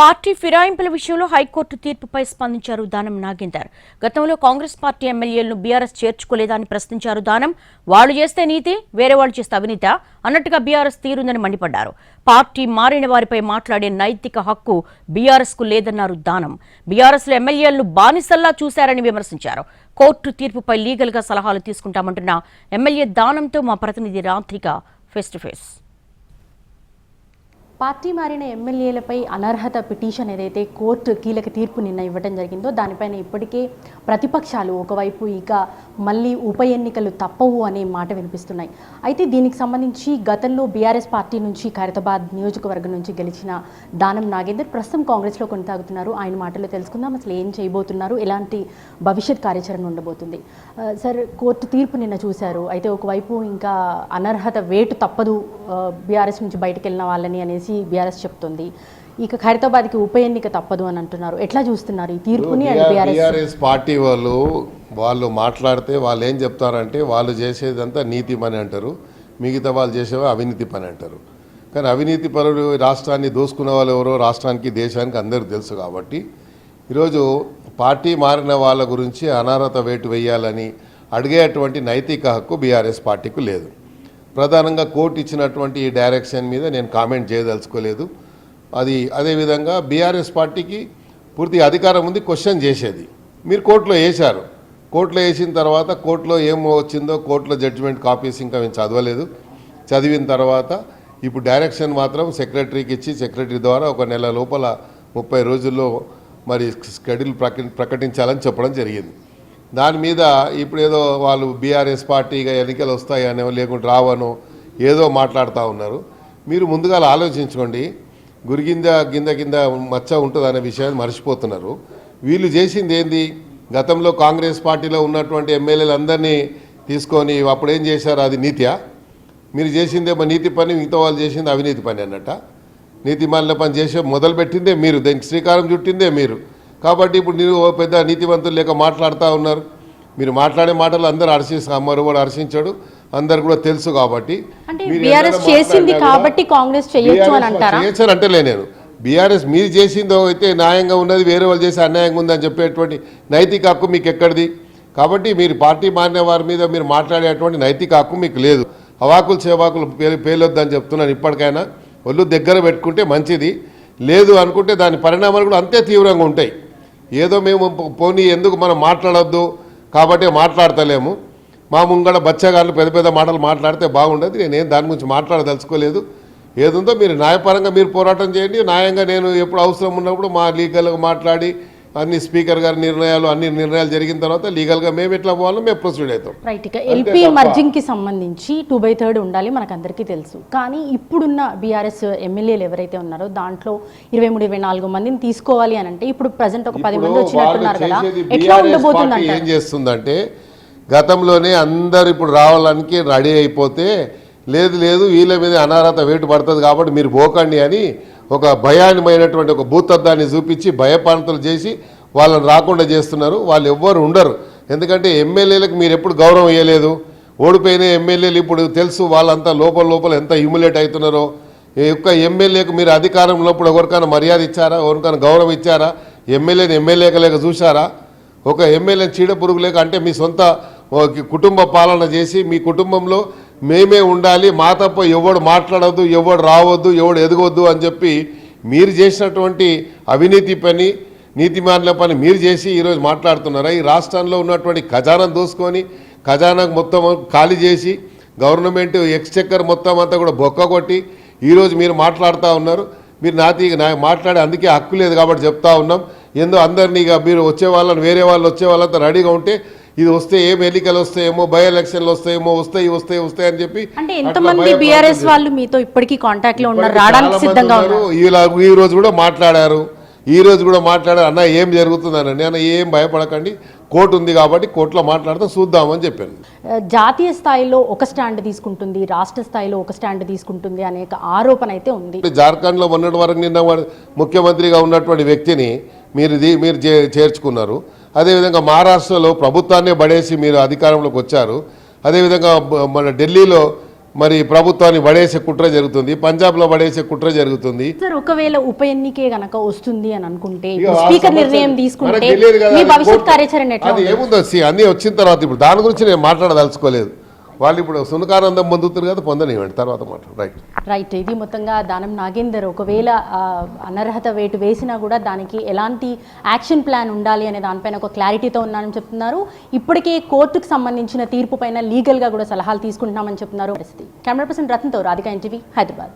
Party ఫిరాయింపుల విషయంలో high court తీర్పుపై స్పందించారు దానం నాగేందర్. గతంలో కాంగ్రెస్ పార్టీ ఎమ్మెల్యేలను బీఆర్ఎస్ చేర్చుకోలేదా అని ప్రశ్నించారు దానం. వాళ్ళు చేస్తే నీతి వేరే వాళ్ళు చేస్తే అవినీత అన్నట్టుగా బీఆర్ఎస్ తీరుందని మండిపడ్డారు. పార్టీ మారిన వారిపై మాట్లాడే నైతిక హక్కు బీఆర్ఎస్కు లేదన్నారు దానం. బీఆర్ఎస్లో ఎమ్మెల్యేలను బానిసల్లా చూశారని విమర్శించారు. కోర్టు తీర్పుపై లీగల్గా సలహాలు తీసుకుంటామంటున్న ఎమ్మెల్యే దానంతో మా ప్రతినిధి Radhika face to face. Party మారిన ఎమ్మెల్యేలపై అనర్హత పిటిషన్ ఏదైతే కోర్టు కీలక తీర్పు నిన్న ఇవ్వడం జరిగిందో దానిపైన ఇప్పటికే ప్రతిపక్షాలు ఒకవైపు ఇక మళ్ళీ ఉప ఎన్నికలు తప్పవు అనే మాట వినిపిస్తున్నాయి. అయితే దీనికి సంబంధించి గతంలో బీఆర్ఎస్ పార్టీ నుంచి ఖైరతాబాద్ నియోజకవర్గం నుంచి గెలిచిన దానం నాగేందర్ ప్రస్తుతం కాంగ్రెస్లో కొనసాగుతున్నారు. ఆయన మాటలు తెలుసుకుందాం. అసలు ఏం చేయబోతున్నారు? ఎలాంటి భవిష్యత్ కార్యాచరణ ఉండబోతుంది? సార్ కోర్టు తీర్పు నిన్న చూశారు. అయితే ఒకవైపు ఇంకా అనర్హత వేటు తప్పదు బీఆర్ఎస్ నుంచి బయటకు వెళ్ళిన వాళ్ళని అనేసి బీఆర్ఎస్ చెప్తుంది. ఇక ఖైరతాబాద్కి ఉప ఎన్నిక తప్పదు అని అంటున్నారు. ఎట్లా చూస్తున్నారు? ఈ తీర్పుని బీఆర్ఎస్ పార్టీ వాళ్ళు వాళ్ళు మాట్లాడితే వాళ్ళు ఏం చెప్తారంటే వాళ్ళు చేసేదంతా నీతి పని అంటారు. మిగతా వాళ్ళు చేసేవి అవినీతి పని అంటారు. కానీ అవినీతి పరులు రాష్ట్రాన్ని దోసుకున్న వాళ్ళు ఎవరో రాష్ట్రానికి దేశానికి అందరికీ తెలుసు కాబట్టి ఈరోజు పార్టీ మారిన వాళ్ళ గురించి అనర్హత వేటు వేయాలని అడిగేటువంటి నైతిక హక్కు బీఆర్ఎస్ పార్టీకి లేదు. ప్రధానంగా కోర్టు ఇచ్చినటువంటి ఈ డైరెక్షన్ మీద నేను కామెంట్ చేయదలుచుకోలేదు. అది అదేవిధంగా బీఆర్ఎస్ పార్టీకి పూర్తి అధికారం ఉంది క్వశ్చన్ చేసేది. మీరు కోర్టులో వేశారు. కోర్టులో వేసిన తర్వాత కోర్టులో ఏం వచ్చిందో కోర్టులో జడ్జిమెంట్ కాపీస్ ఇంకా మేము చదవలేదు. చదివిన తర్వాత ఇప్పుడు డైరెక్షన్ మాత్రం సెక్రటరీకి ఇచ్చి సెక్రటరీ ద్వారా ఒక నెల లోపల ముప్పై రోజుల్లో మరి షెడ్యూల్ ప్రకటించాలని చెప్పడం జరిగింది. దాని మీద ఇప్పుడు ఏదో వాళ్ళు బీఆర్ఎస్ పార్టీగా ఎన్నికలు వస్తాయనో లేకుంటే రావనో ఏదో మాట్లాడుతూ ఉన్నారు. మీరు ముందుగా ఆలోచించుకోండి. గురిగింద గింద కింద మచ్చ ఉంటుంది అనే విషయాన్ని మర్చిపోతున్నారు. వీళ్ళు చేసింది ఏంది? గతంలో కాంగ్రెస్ పార్టీలో ఉన్నటువంటి ఎమ్మెల్యేలు అందరినీ తీసుకొని అప్పుడు ఏం చేశారు? అది నీతియా? మీరు చేసిందేమో నీతి పని మిగతా వాళ్ళు చేసింది అవినీతి పని అన్నట్ట. నీతి మాలిన పని చేసే మొదలుపెట్టిందే మీరు. దానికి శ్రీకారం చుట్టిందే మీరు. కాబట్టి ఇప్పుడు మీరు పెద్ద నీతివంతులు లేక మాట్లాడుతూ ఉన్నారు. మీరు మాట్లాడే మాటలు అందరూ హర్షిస్తారు అమ్మరు కూడా హర్షించాడు అందరు కూడా తెలుసు కాబట్టి చేసింది కాబట్టి కాంగ్రెస్ చేయొచ్చు అంటలే నేను. బీఆర్ఎస్ మీరు చేసిందో అయితే న్యాయంగా ఉన్నది వేరే వాళ్ళు చేసి అన్యాయంగా ఉందని చెప్పేటువంటి నైతిక హక్కు మీకు ఎక్కడిది? కాబట్టి మీరు పార్టీ మారిన వారి మీద మీరు మాట్లాడేటువంటి నైతిక హక్కు మీకు లేదు. అవాకులు సేవాకులు పేలు పేలొద్దని చెప్తున్నాను ఇప్పటికైనా. ఒళ్ళు దగ్గర పెట్టుకుంటే మంచిది. లేదు అనుకుంటే దాని పరిణామాలు కూడా అంతే తీవ్రంగా ఉంటాయి. ఏదో మేము పో- పోనీ ఎందుకు మనం మాట్లాడొద్దు? కాబట్టి మాట్లాడతలేము. మా ముంగడ బచ్చగాళ్ళు పెద్ద పెద్ద మాటలు మాట్లాడితే బాగుండదు. నేనేం దాని గురించి మాట్లాడదలుచుకోలేదు. ఏదుందో మీరు న్యాయపరంగా మీరు పోరాటం చేయండి. న్యాయంగా నేను ఎప్పుడు అవసరం ఉన్నప్పుడు మా లీగల్గా మాట్లాడి అన్ని స్పీకర్ గారి నిర్ణయాలు అన్ని నిర్ణయాలు జరిగిన తర్వాత లీగల్గా మేము ఎట్లా పోవాలో మేము ప్రొసీడ్ అవుతాం రైట్ ఇక ఎల్పీ తప్ప. మర్జింగ్కి సంబంధించి టూ బై థర్డ్ ఉండాలి మనకు అందరికీ తెలుసు కానీ ఇప్పుడున్న బీఆర్ఎస్ ఎమ్మెల్యేలు ఎవరైతే ఉన్నారో దాంట్లో ఇరవై మూడు ఇరవై నాలుగు మందిని తీసుకోవాలి అని అంటే ఇప్పుడు ప్రజెంట్ ఒక పది మంది వచ్చినట్టున్నారు కదా ఎట్లా ఉండబోతుంది ఏం చేస్తుందంటే గతంలోనే అందరు ఇప్పుడు రావడానికి రెడీ అయిపోతే లేదు లేదు వీళ్ళ మీద అనారత వేటు పడుతుంది కాబట్టి మీరు పోకండి అని ఒక భయానమైనటువంటి ఒక భూతద్దాన్ని చూపించి భయపాంతలు చేసి వాళ్ళని రాకుండా చేస్తున్నారు. వాళ్ళు ఎవ్వరు ఉండరు. ఎందుకంటే ఎమ్మెల్యేలకు మీరు ఎప్పుడు గౌరవం ఇవ్వలేదు ఓడిపోయిన ఎమ్మెల్యేలు ఇప్పుడు తెలుసు వాళ్ళంతా లోపల లోపల ఎంత హ్యూమిలేట్ అవుతున్నారో. ఈ యొక్క ఎమ్మెల్యేకు మీరు అధికారంలో ఇప్పుడు ఎవరికైనా మర్యాద ఇచ్చారా? ఎవరికైనా గౌరవం ఇచ్చారా? ఎమ్మెల్యేని ఎమ్మెల్యేగా లేక చూశారా? ఒక ఎమ్మెల్యే చీడ పురుగు లేక అంటే మీ సొంత ఒక కుటుంబ పాలన చేసి మీ కుటుంబంలో మేమే ఉండాలి మా తప్ప ఎవడు మాట్లాడొద్దు ఎవడు రావద్దు ఎవడు ఎదగొద్దు అని చెప్పి మీరు చేసినటువంటి అవినీతి పని నీతిమాన్ల పని మీరు చేసి ఈరోజు మాట్లాడుతున్నారా? ఈ రాష్ట్రంలో ఉన్నటువంటి ఖజానా దోసుకొని ఖజానాకు మొత్తం ఖాళీ చేసి గవర్నమెంట్ ఎక్స్చెక్కర్ మొత్తం అంతా కూడా బొక్క కొట్టి ఈరోజు మీరు మాట్లాడుతూ ఉన్నారు. మీరు నాతి నా మాట్లాడే అందుకే హక్కు లేదు కాబట్టి చెప్తా ఉన్నాం. ఏందో అందరినీ ఇక మీరు వచ్చే వాళ్ళని వేరే వాళ్ళు వచ్చే వాళ్ళంతా రెడీగా ఉంటే ఇది వస్తే ఏం ఎన్నికలు వస్తాయేమో బై ఎలక్షన్లు వస్తాయేమో వస్తాయి వస్తాయి వస్తాయి అని చెప్పి అంటే ఎంతమంది. బీఆర్ఎస్ వాళ్ళు మీతో ఇప్పటికీ కాంటాక్ట్లో ఉన్నారు? రావడానికి సిద్ధంగా ఉన్నారు. ఈ రోజు కూడా మాట్లాడారు. ఈ రోజు కూడా మాట్లాడారు. అన్న ఏం జరుగుతుందని? అన్న ఏం భయపడకండి. కోర్టు ఉంది కాబట్టి కోర్టులో మాట్లాడితే చూద్దామని చెప్పాను. జాతీయ స్థాయిలో ఒక స్టాండ్ తీసుకుంటుంది రాష్ట్ర స్థాయిలో ఒక స్టాండ్ తీసుకుంటుంది అనే ఆరోపణ అయితే ఉంది. జార్ఖండ్లో మొన్నటి వరకు నిన్న ముఖ్యమంత్రిగా ఉన్నటువంటి వ్యక్తిని మీరు మీరు చే- చేర్చుకున్నారు. అదేవిధంగా మహారాష్ట్రలో ప్రభుత్వాన్నే పడేసి మీరు అధికారంలోకి వచ్చారు. అదేవిధంగా మన ఢిల్లీలో మరి ప్రభుత్వాన్ని పడేసే కుట్ర జరుగుతుంది. పంజాబ్లో పడేసే కుట్ర జరుగుతుంది. సార్ ఒకవేళ ఉప ఎన్నికే గనక వస్తుంది అని అనుకుంటే స్పీకర్ నిర్ణయం తీసుకుంటే మీ అది భవిష్యత్ కార్యాచరణ? ఏముందో సి అన్నీ వచ్చిన తర్వాత ఇప్పుడు దాని గురించి నేను మాట్లాడదలుచుకోలేదు. వాళ్ళు ఇప్పుడు సునకానందం పొందుతారు కదా పొందనివ్వండి. తర్వాత మాట. రైట్ రైట్ ఇది మొత్తంగా దానం నాగేందర్ ఒకవేళ అనర్హత వేటు వేసినా కూడా దానికి ఎలాంటి యాక్షన్ ప్లాన్ ఉండాలి అనే దానిపైన ఒక క్లారిటీతో ఉన్నానని చెప్తున్నారు. ఇప్పటికే కోర్టుకు సంబంధించిన తీర్పు పైన లీగల్గా కూడా సలహాలు తీసుకుంటున్నామని చెప్తున్నారు పరిస్థితి. కెమెరా పర్సన్ రతన్తో రాధిక ఎన్టీవీ హైదరాబాద్.